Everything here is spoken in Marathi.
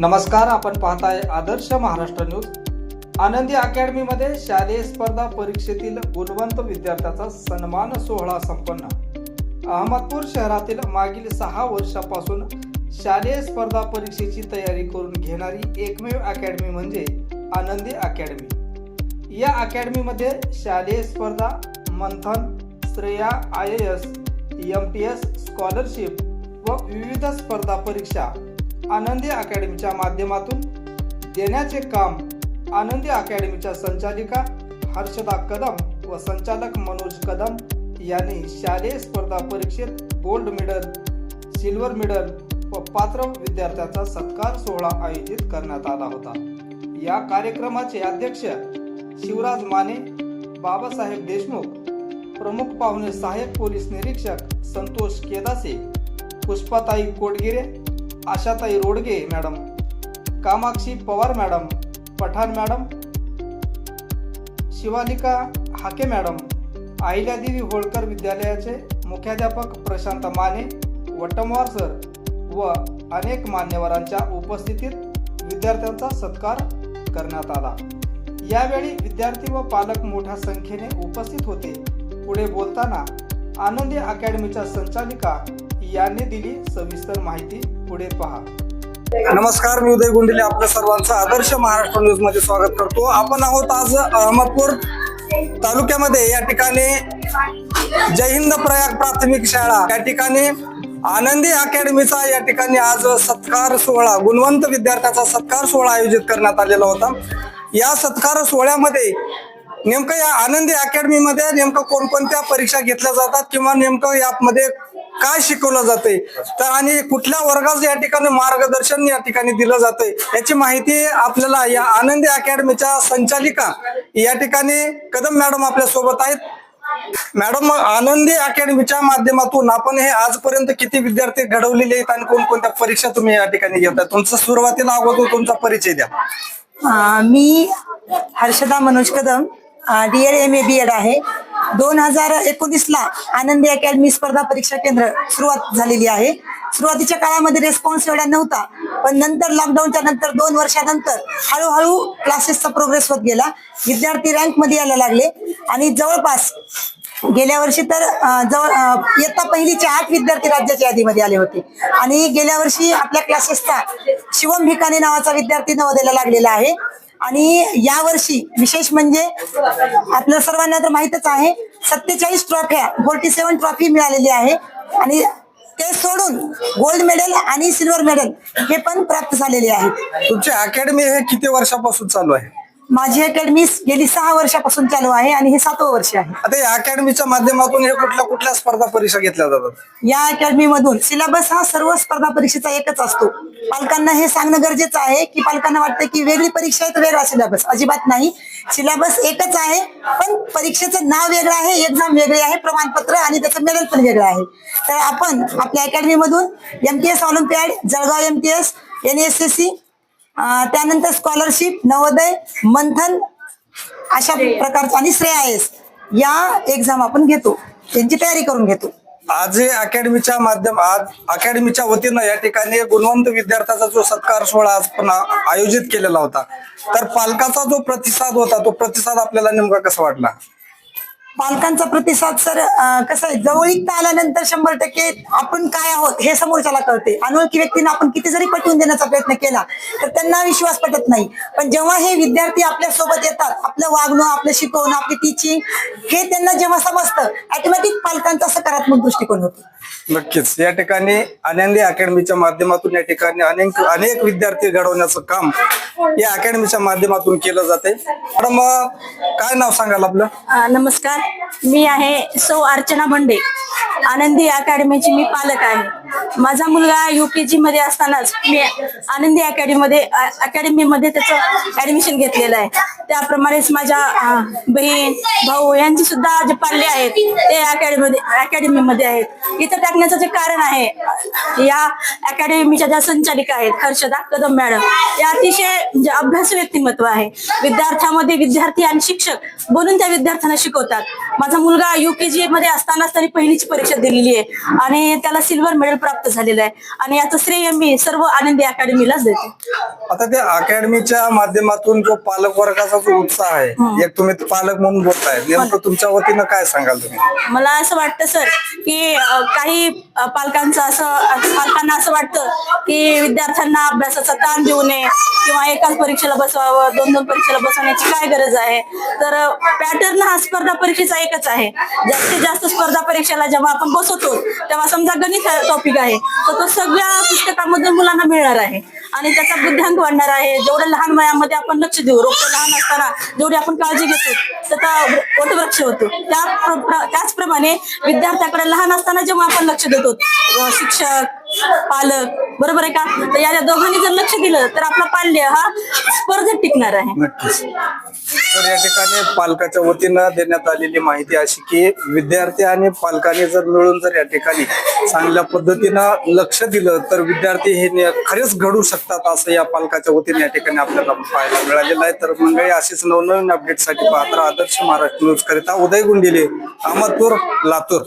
नमस्कार आपण पाहताय आदर्श महाराष्ट्र न्यूज. आनंदी अकॅडमीमध्ये शालेय स्पर्धा परीक्षेतील गुणवंत विद्यार्थ्याचा सन्मान सोहळा संपन्न. अहमदपूर शहरातील मागील सहा वर्षापासून शालेय स्पर्धा परीक्षेची तयारी करून घेणारी एकमेव अकॅडमी म्हणजे आनंदी अकॅडमी. या अकॅडमीमध्ये शालेय स्पर्धा Manthan Shreya I S M T S scholarship व विविध स्पर्धा परीक्षा आनंदी अकॅडमीच्या माध्यमातून देण्याचे काम आनंदी अकॅडमीच्या संचालिका हर्षदा कदम व संचालक मनोज कदम यांनी शालेय स्पर्धा परीक्षेत गोल्ड मेडल सिल्वर मेडल व पात्र विद्यार्थ्यांचा सत्कार सोहळा आयोजित करण्यात आला होता. या कार्यक्रमाचे अध्यक्ष शिवराज माने बाबासाहेब देशमुख प्रमुख पाहुणे सहाय्यक पोलीस निरीक्षक Santosh Kedase Pushpatai Kotgire Ashatai Rodge madam. Kamakshi Pawar madam. Pathan madam. Shivalika Hake madam. Ahilyadevi Holkar विद्यालयाचे मुख्याध्यापक प्रशांत माने वटमवार सर व अनेक मान्यवरांच्या उपस्थितीत विद्यार्थ्यांचा सत्कार करण्यात आला. यावेळी विद्यार्थी व पालक मोठ्या संख्येने उपस्थित होते. पुढे बोलताना आनंदी अकॅडमीच्या संचालिका यांनी दिली सविस्तर माहिती. पुढे पहा. नमस्कार मी उदय गुंडिले. आपल्या सर्वांचं आदर्श महाराष्ट्र न्यूजमध्ये स्वागत करतो. आपण आहोत आज अहमदपूर तालुक्यामध्ये. या ठिकाणी जय हिंद प्रयाग प्राथमिक शाळा. या ठिकाणी आनंदी अकॅडमीचा या ठिकाणी आज सत्कार सोहळा गुणवंत विद्यार्थ्याचा सत्कार सोहळा आयोजित करण्यात आलेला होता. या सत्कार सोहळ्यामध्ये नेमकं या आनंदी अकॅडमीमध्ये नेमकं कोणकोणत्या परीक्षा घेतल्या जातात किंवा नेमकं यामध्ये काय शिकवलं जाते तर आणि कुठल्या वर्गाचं या ठिकाणी मार्गदर्शन या ठिकाणी दिलं जातंय? याची माहिती आपल्याला या आनंदी अकॅडमीच्या संचालिका या ठिकाणी कदम मॅडम आपल्यासोबत आहेत. मॅडम आनंदी अकॅडमीच्या माध्यमातून आपण हे आजपर्यंत किती विद्यार्थी घडवलेले आहेत आणि कोणकोणत्या परीक्षा तुम्ही या ठिकाणी घेताय? तुमचा सुरुवातीला अगोदर तुमचा परिचय द्या. मी Harshada Manoj Kadam D Ed M A B Ed आहे. दोन हजार एकोणीसला आनंदी अकॅडमी स्पर्धा परीक्षा केंद्र सुरुवात झालेली आहे. सुरुवातीच्या काळामध्ये रेस्पॉन्स एवढा नव्हता पण नंतर लॉकडाऊनच्या नंतर दोन वर्षानंतर हळूहळू क्लासेसचा प्रोग्रेस होत गेला. विद्यार्थी रँकमध्ये यायला लागले आणि जवळपास गेल्या वर्षी तर जवळ इयत्ता पहिलीचे आठ विद्यार्थी राज्याच्या यादीमध्ये आले होते. आणि गेल्या वर्षी आपल्या क्लासेसचा शिवम भिकाने नावाचा विद्यार्थी नवोदयाला लागलेला आहे. आणि यावर्षी विशेष म्हणजे आपल्या सर्वांना तर माहितच आहे सत्तेचाळीस ट्रॉफ्या फोर्टी सेव्हन ट्रॉफी मिळालेली आहे. आणि ते सोडून गोल्ड मेडल आणि सिल्वर मेडल हे पण प्राप्त झालेले आहे तुमची अकॅडमी हे किती वर्षापासून चालू आहे? माझी अकॅडमी गेली सहा वर्षापासून चालू आहे आणि हे सातवं वर्ष आहे. आता या अकॅडमीच्या माध्यमातून हे कुठल्या कुठल्या स्पर्धा परीक्षा घेतल्या जातात? या अकॅडमी मधून सिलेबस हा सर्व स्पर्धा परीक्षेचा एकच असतो. पालकांना हे सांगणं गरजेचं आहे की पालकांना वाटतं की वेगळी परीक्षा आहे तर वेगळा सिलेबस अजिबात नाही. सिलेबस एकच आहे पण परीक्षेचं नाव वेगळं आहे एक्झाम वेगळी आहे प्रमाणपत्र आणि त्याचं मेडल पण वेगळं आहे. तर आपण आपल्या अकॅडमी मधून M T S olympiad Jalgaon M T S N S S C त्यानंतर स्कॉलरशिप नवोदय मंथन अशा प्रकारचं आणि श्रेया एस या एक्झाम आपण घेतो. त्यांची तयारी करून घेतो. आज हे अकॅडमीच्या माध्यम आज अकॅडमीच्या वतीनं या ठिकाणी गुणवंत विद्यार्थ्याचा जो सत्कार सोहळा आज पण आयोजित केलेला होता. तर पालकाचा जो प्रतिसाद होता तो प्रतिसाद आपल्याला नेमका कसा वाटला? पालकांचा प्रतिसाद सर कसं आहे जवळीकता आल्यानंतर शंभर टक्के आपण काय आहोत हे समोरच्याला कळते. अनोळखी व्यक्तींना आपण किती जरी पटवून देण्याचा प्रयत्न केला तर त्यांना विश्वास पटत नाही. पण जेव्हा हे विद्यार्थी आपल्यासोबत येतात आपलं वागणं आपलं शिकवणं आपली टीचिंग हे त्यांना जेव्हा समजतं ऑटोमॅटिक पालकांचा सकारात्मक दृष्टिकोन होतो. नक्कीच. या ठिकाणी आनंदी अकॅडमीच्या माध्यमातून या ठिकाणी अनेक अनेक विद्यार्थी घडवण्याचं काम या अकॅडमीच्या माध्यमातून केलं जाते. मॅडम काय नाव सांगाल आपलं? नमस्कार. मी आहे सौ अर्चना भंडे. आनंदी अकॅडमीची मी पालक आहे. माझा मुलगा युकेजी मध्ये असतानाच मी आनंदी अकॅडमीमध्ये अकॅडमीमध्ये त्याचं ऍडमिशन घेतलेलं आहे. त्याप्रमाणेच माझ्या बहीण भाऊ यांची सुद्धा जे पाल्ले आहेत ते अकॅडमीमध्ये अकॅडमीमध्ये आहेत. इथं टाकण्याचं जे कारण आहे या अकॅडमीच्या ज्या संचालिका आहेत हर्षदा कदम मॅडम या अतिशय म्हणजे अभ्यास व्यक्तिमत्व आहे. विद्यार्थ्यामध्ये विद्यार्थी आणि शिक्षक बोलून त्या विद्यार्थ्यांना शिकवतात. माझा मुलगा युकेजी मध्ये असतानाच त्यांनी पहिलीची परीक्षा दिलेली आहे. आणि त्याला सिल्वर मेडल प्राप्त झालेलं आहे. आणि याचं श्रेय मी सर्व आनंदी अकॅडमीलाच देते. आता त्या अकॅडमीच्या माध्यमातून जो पालक वर्गाचा जो उत्साह आहे एक तुम्ही पालक म्हणून बोलताय नेमकं तुमच्या वतीनं काय सांगाल तुम्ही? मला असं वाटतं सर की अ, काही अ, पालकांचं असं पालकांना असं वाटतं की विद्यार्थ्यांना अभ्यासाचा ताण देऊ नये किंवा एकाच परीक्षेला बसवावं दोन दोन परीक्षेला बसवण्याची काय गरज आहे? तर पॅटर्न हा स्पर्धा परीक्षेचा एकच आहे. जास्तीत जास्त स्पर्धा परीक्षेला जेव्हा आपण बसवतो तेव्हा समजा गणित टॉपिक आहे. तर तो सगळ्या पुस्तकामधून मुलांना मिळणार आहे. आणि त्याचा बुद्ध्यांक वाढणार आहे. जेवढं लहान वयामध्ये आपण लक्ष देऊ रोप लहान असताना जेवढी आपण काळजी घेतो त्याचा वटवृक्ष होतो. त्या त्याचप्रमाणे विद्यार्थ्याकडे लहान असताना जेव्हा आपण लक्ष देतो शिक्षक पालक बरोबर आहे का? तर या दोघांनी जर लक्ष दिलं तर आपला पाल्य हा स्पर्धेत टिकणार आहे. तर या ठिकाणी पालकाच्या वतीनं देण्यात आलेली माहिती अशी की विद्यार्थी आणि पालकांनी जर मिळून जर या ठिकाणी चांगल्या पद्धतीनं लक्ष दिलं तर विद्यार्थी हे खरेच घडू शकतात असं या पालकाच्या वतीने या ठिकाणी आपल्याला पाहायला मिळालेलं आहे. तर मंडळी अशीच नवनवीन अपडेटसाठी पात्र आदर्श महाराष्ट्र न्यूज करिता उदय गुंडिले अहमदपूर लातूर.